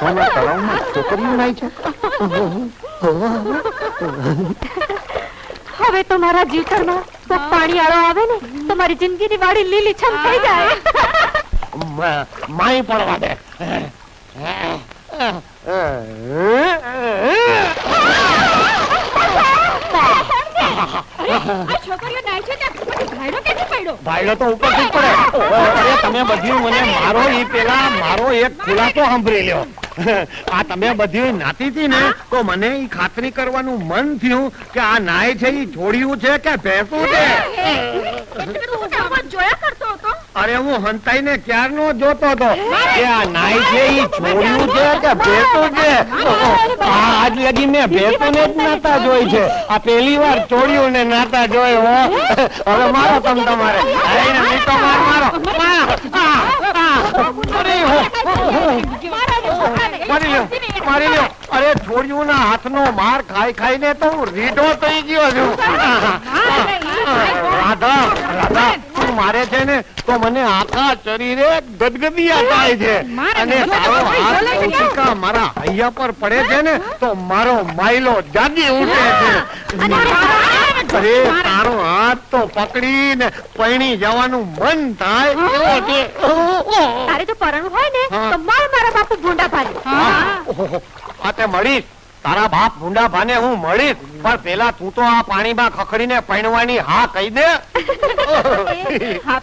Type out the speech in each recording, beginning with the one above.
સોના તળાવમાં છોકરીઓ નાય છે. હવે તો મારા જીવતરમાં પાણી આળો આવે ને તો મારી જિંદગીની વાડી લીલી છમ થઈ જાય. માય પડવા દે. છોકરીઓ નાય છે ભાઈડો ક્યાંથી પડ્યો? ભાઈડો તો ઉપરથી પડે તમે બધી મને મારો એ પેલા મારો એક ખુલાસો સાંભળી લ્યો. આ તમે બધી નાતી હતી ને, તો મને ઈ ખાતરી કરવાનું મન થયું કે આ નાય છે ઈ છોડ્યું છે કે ભેંસું છે? અરે હું હંતાઈ ને ક્યાર નો જોતો હતો કે આ નાય છે ઈ છોડ્યું છે કે ભેંસું છે? આજ લગી મેં ભેંસું ને જ નાતા જોઈ છે. આ પહેલી વાર છોડ્યું ને નાતા જોઈ હો. હવે મારો તમ તમારે. આઈને મીઠો માર મારો. અરે હો. મારી લ્યો મારી લ્યો. અરે છોડ્યું ના હાથનો માર ખાઈ ખાઈને તો હું રીઢો થઈ ગયો છું. રાધા રાધા તું મારે છે ને તો મને આખા શરીરે ગદગદિયા થાય છે. અને તારો હાથ કૌશિકા મારા હૈયા પર પડે છે ને તો મારો માયલો જાગી ઉઠે છે. અરે તારો હાથ તો પકડીને પૈણી જવાનું મન થાય. એવો છે તારે જો પરણવું હોય ને હા. તો માર મારા બાપુ ભૂંડા ઓહો, આ તે મળીશ. તારા બાપ ભૂંડા ભાને હું મળીશ. પણ પેલા તું તો આ પાણીમાં ખખડીને પૈણવાની હા કહી દે. હા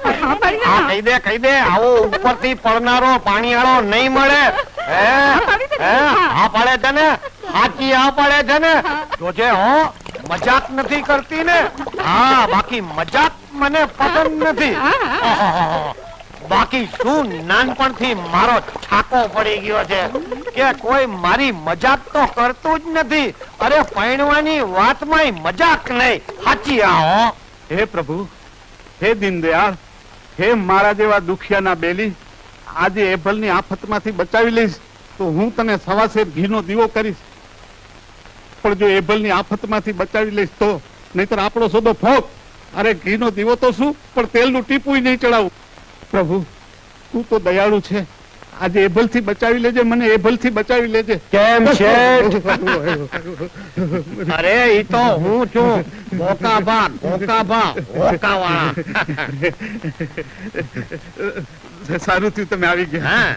કહી દે કહી દે. આવો ઉપરથી પડનારો પાણીવાળો નહીં મળે. હા? પડે છે ને? સાચી હા પડે છે ને? જોજે હો. મજાક નથી કરતી ને? હા બાકી મજાક મને પસંદ નથી. બાકી શું નાનપણથી મારો છાકો પડી ગયો છે? કે કોઈ મારી મજાક તો કરતું જ નથી. અરે પૈણવાની વાતમાં મજાક નહીં. સાચી આવો હે. પ્રભુ હે દીનદયાળ હે મારા જેવા દુખિયાના બેલી આજે એભલની આફતમાંથી બચાવી લઈશ તો હું તને સવાસેર ઘીનો દીવો કરીશ. પણ જો એભલની આફતમાંથી બચાવી લઈશ તો. નહીતર આપણો સોદો ફોક. અરે, ઘીનો દીવો તો શું? પણ તેલનું ટીપું નહીં ચડાવું. પ્રભુ, તું તો દયાળુ છે. આજે એભલથી બચાવી લેજે મને એભલથી બચાવી લેજે. કેમ છે? અરે ઈ તો હું છું. ભોકાભા ભોકાભા ભોકાવાળા સારું થયું તમે આવી ગયા.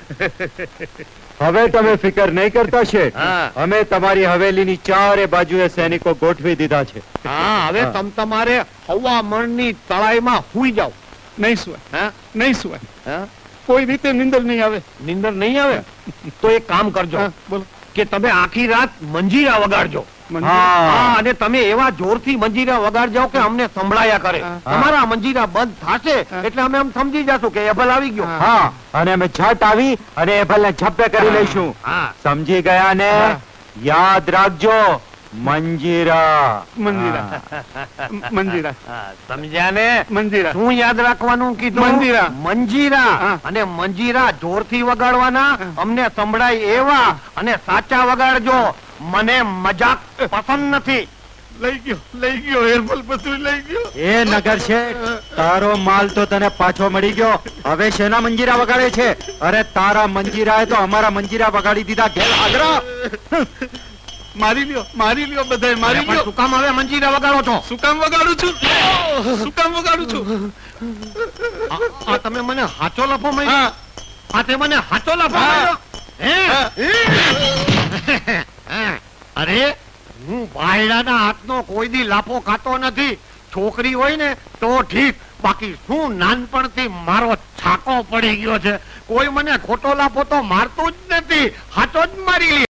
હવે તમે ફિકર નહીં કરતા છે હા. અમે તમારી હવેલીની ચારે બાજુએ સૈનિકો ગોઠવી દીધા છે. હા હવે તમ તમારે હવા મણની તળાઈમાં હુઈ જાવ નહીં સુવાય. હા? નહીં સુવાય. હા? કોઈ રીતે નિંદર નહીં આવે. નિંદર નહીં આવે? તો એક કામ કરજો. બોલો. કે તમે આખી રાત મંજીરા વગાડજો. હા. અને તમે એવા જોરથી મંજીરા વગાડજો કે અમને સંભળાયા કરે. તમારા મંજીરા બંધ થશે એટલે અમે આમ સમજી જશું કે એભલ આવી ગયો. હા. અને અમે છટ આવી અને એ ને છપ્પે કરી લઈશું. હા. સમજી ગયા ને? યાદ રાખજો. મંજીરા. મંજીરા. મંજીરા. સમજ્યા ને મંજીરા. શું યાદ રાખવાનું કીધું? મંજીરા. મંજીરા. અને મંજીરા જોરથી વગાડવાના? અમને સંભળાય એવા અને સાચા વગાડજો. મને મજાક પસંદ નથી. લઈ ગયો લઈ ગયો હેરફલ લઈ ગયો. એ નગર શેઠ તારો માલ તો તને પાછો મળી ગયો. હવે શેના મંજીરા વગાડે છે? અરે તારા મંજીરાએ તો અમારા મંજીરા વગાડી દીધા. ઘેર આગરા મારી લ્યો મારી લ્યો બધાય મારી લ્યો. શું કામ હવે મંજીરા વગાડો છો? શું કામ વગાડું છું? શું કામ વગાડું છું? આ- તમે મને હાચો લફો મળ્યો આ તે મને હાચો લફો મળ્યો હે? અરે હું બાયડાના હાથનો કોઈ દી લાફો ખાતો નથી. છોકરી હોય ને તો ઠીક બાકી શું નાનપણથી મારો છાકો પડી ગયો છે? કોઈ મને ખોટો લાફો તો મારતું જ નથી. હાચો જ મારી